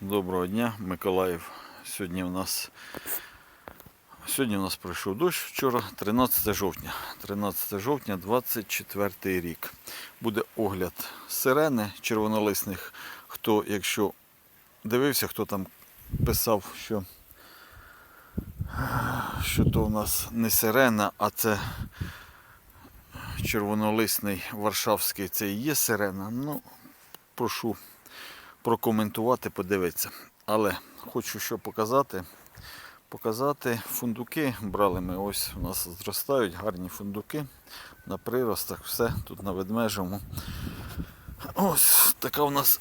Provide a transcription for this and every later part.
Доброго дня, Миколаїв. Сьогодні у нас сьогодні у нас пройшов дощ вчора, 13 жовтня. 13 жовтня, 24 рік. Буде огляд сирени червонолисних. Хто, якщо дивився, хто там писав, що, що то у нас не сирена, а це червонолисний варшавський, це і є сирена. Ну, прошу прокоментувати, подивитися. Але хочу що показати. Показати фундуки брали ми. Ось у нас зростають гарні фундуки на приростах, все тут на ведмежому. Ось така у нас,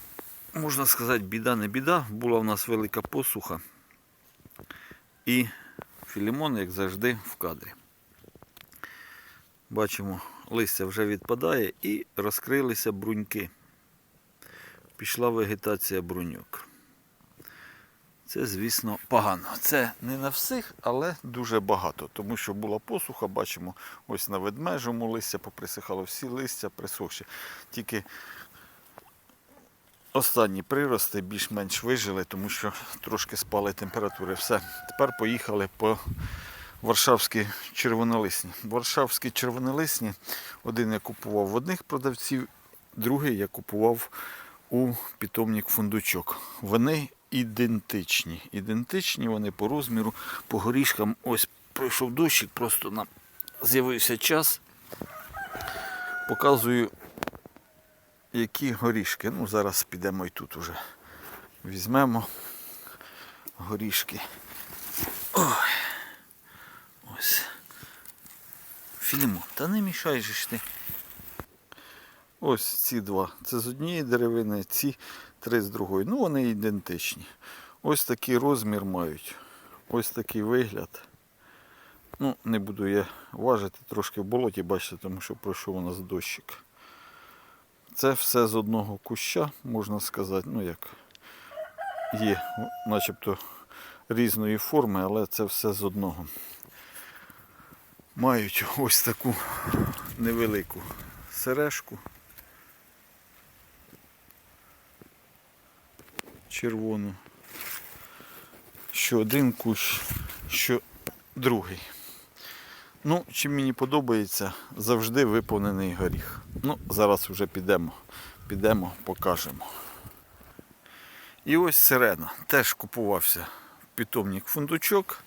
можна сказати, біда не біда. Була у нас велика посуха. І Філімон, як завжди, в кадрі. Бачимо, листя вже відпадає і розкрилися бруньки пішла вегетація бруньок. Це, звісно, погано. Це не на всіх, але дуже багато. Тому що була посуха, бачимо, ось на ведмежому листя поприсихало, всі листя присохші. Тільки останні прирости більш-менш вижили, тому що трошки спали температури. Все. Тепер поїхали по Варшавські червонолисні. Варшавські червонолисні, один я купував в одних продавців, другий я купував у питомник фундучок. Вони ідентичні. Ідентичні вони по розміру, по горішкам. Ось пройшов дощик, просто нам з'явився час. Показую, які горішки. Ну, зараз підемо і тут уже. Візьмемо горішки. Ой. Ось. Філімон, та не мішай же ти. Ось ці два. Це з однієї деревини, ці три з другої. Ну, вони ідентичні. Ось такий розмір мають. Ось такий вигляд. Ну, не буду я важити трошки в болоті, бачите, тому що пройшов у нас дощик. Це все з одного куща, можна сказати, ну як є, начебто різної форми, але це все з одного. Мають ось таку невелику сережку. Червону. Що один кущ, що другий. Ну, чим мені подобається, завжди виповнений горіх. Ну, зараз вже підемо, підемо, покажемо. І ось сирена. Теж купувався питомник фундучок.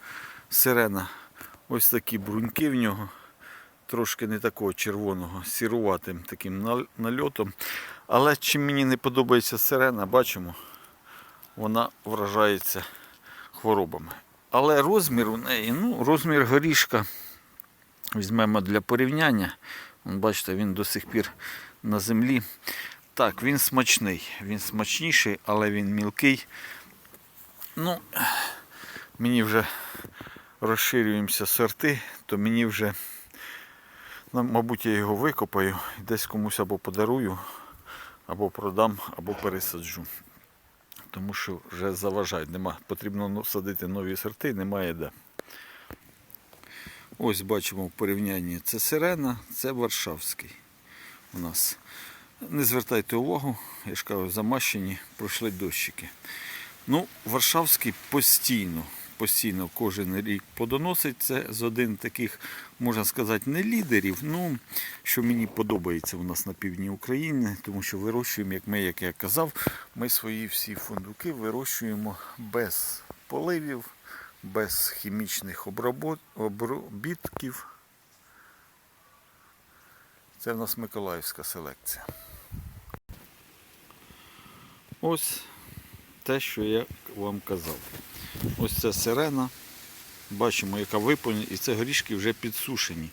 Сирена, ось такі бруньки в нього. Трошки не такого червоного, сіруватим таким нальотом. Але чим мені не подобається сирена, бачимо, вона вражається хворобами. Але розмір у неї, ну, розмір горішка візьмемо для порівняння. Вон, бачите, він до сих пір на землі. Так, він смачний. Він смачніший, але він мілкий. Ну, мені вже розширюємося сорти, то мені вже, ну, мабуть, я його викопаю, десь комусь або подарую, або продам, або пересаджу тому що вже заважають. Нема. Потрібно ну, садити нові сорти, немає де. Ось бачимо в порівнянні це сирена, це Варшавський у нас. Не звертайте увагу, я ж кажу, замащені, пройшли дощики. Ну, Варшавський постійно, постійно кожен рік подоносить. Це з один таких, можна сказати, не лідерів, ну, що мені подобається у нас на півдні України, тому що вирощуємо, як ми, як я казав, ми свої всі фундуки вирощуємо без поливів, без хімічних обробітків. Це в нас Миколаївська селекція. Ось те, що я вам казав. Ось це сирена. Бачимо, яка виповнена, і це горішки вже підсушені.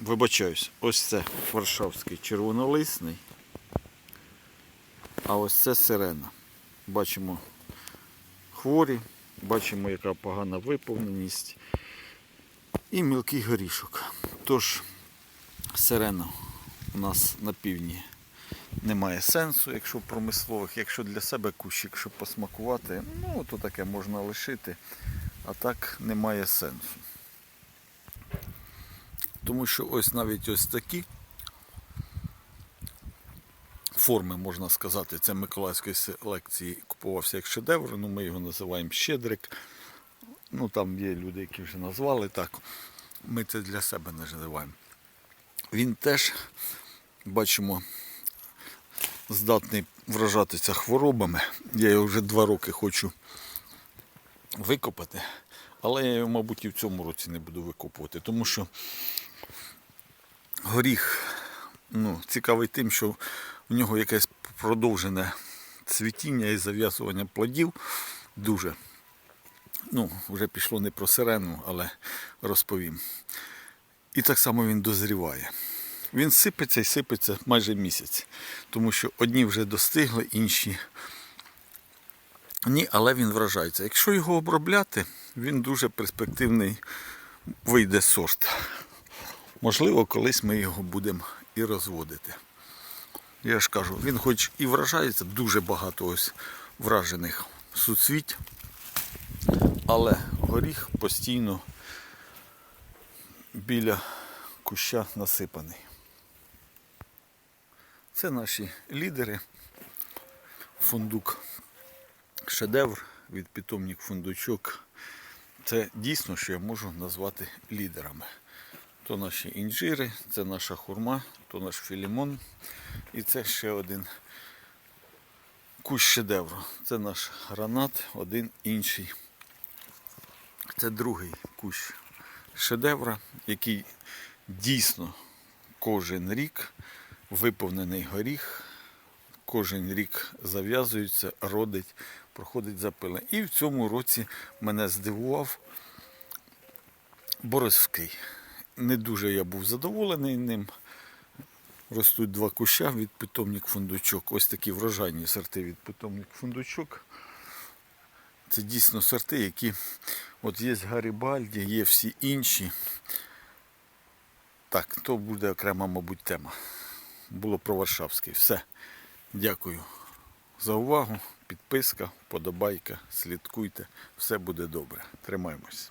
Вибачаюсь, ось це варшавський червонолисний. А ось це сирена. Бачимо хворі, бачимо, яка погана виповненість. І мілкий горішок. Тож сирена у нас на півдні немає сенсу, якщо промислових, якщо для себе кущик, щоб посмакувати, ну то таке можна лишити, а так немає сенсу. Тому що ось навіть ось такі форми, можна сказати. Це Миколаївської селекції купувався як шедевр, ну ми його називаємо Щедрик. Ну там є люди, які вже назвали так. Ми це для себе називаємо. Він теж, бачимо, здатний вражатися хворобами. Я його вже два роки хочу викопати, але я його, мабуть, і в цьому році не буду викопувати, тому що горіх ну, цікавий тим, що в нього якесь продовжене цвітіння і зав'язування плодів дуже. Ну, вже пішло не про сирену, але розповім. І так само він дозріває. Він сипеться і сипеться майже місяць, тому що одні вже достигли, інші ні, але він вражається. Якщо його обробляти, він дуже перспективний вийде сорт. Можливо, колись ми його будемо і розводити. Я ж кажу, він хоч і вражається, дуже багато ось вражених суцвіть, але горіх постійно біля куща насипаний. Це наші лідери. Фундук шедевр від питомник фундучок. Це дійсно, що я можу назвати лідерами. То наші інжири, це наша хурма, то наш філімон. І це ще один кущ шедевру. Це наш гранат, один інший. Це другий кущ шедевра, який дійсно кожен рік виповнений горіх, кожен рік зав'язується, родить, проходить запилення. І в цьому році мене здивував Борозький. Не дуже я був задоволений ним. Ростуть два куща від питомник фундучок. Ось такі врожайні сорти від питомник фундучок. Це дійсно сорти, які от є Гарібальді, є всі інші. Так, то буде окрема, мабуть, тема. Було про Варшавський. Все. Дякую за увагу. Підписка, подобайка, слідкуйте. Все буде добре. Тримаємось.